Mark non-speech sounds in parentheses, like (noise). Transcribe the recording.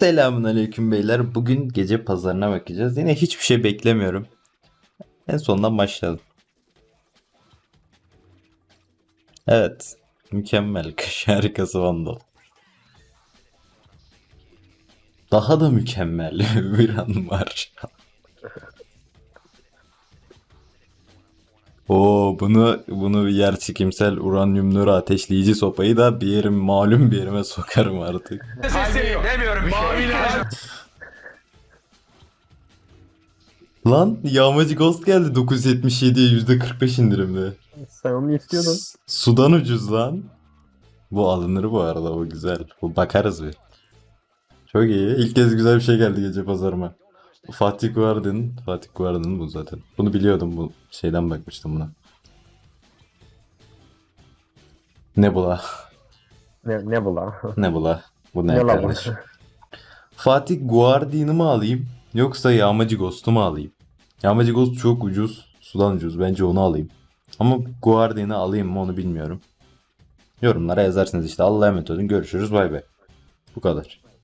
Selamünaleyküm beyler. Bugün gece pazarına bakacağız. Yine hiçbir şey beklemiyorum. En sondan başlayalım. Evet. Mükemmel. (laughs) Kış harikası Vandal. Daha da mükemmel (laughs) bir an var. Oo bunu bunu yer çekimsel uranyum nöro ateşleyici sopayı da bir yerim malum bir yerime sokarım artık. (laughs) Sesleniyor. Demiyorum bir şey. Lan yağmacı Ghost geldi 977'ye %45 indirimde. Sen onu istiyordun. S- Sudan ucuz lan. Bu alınır bu arada o güzel. Bu bakarız bir. Çok iyi. İlk kez güzel bir şey geldi gece pazarıma. Fatih Guardin. Fatih Guardin bu zaten. Bunu biliyordum bu şeyden bakmıştım buna. Nebula. Ne, ne bu lan? Nebula. Bu ne, Ne lan bu? kardeş? Fatih Guardian'ı mı alayım yoksa Yağmacı Ghost'u mu alayım? Yağmacı Ghost çok ucuz. Sudan ucuz. Bence onu alayım. Ama Guardian'ı alayım mı onu bilmiyorum. Yorumlara yazarsınız işte. Allah'a emanet olun. Görüşürüz. Bay bay. Bu kadar.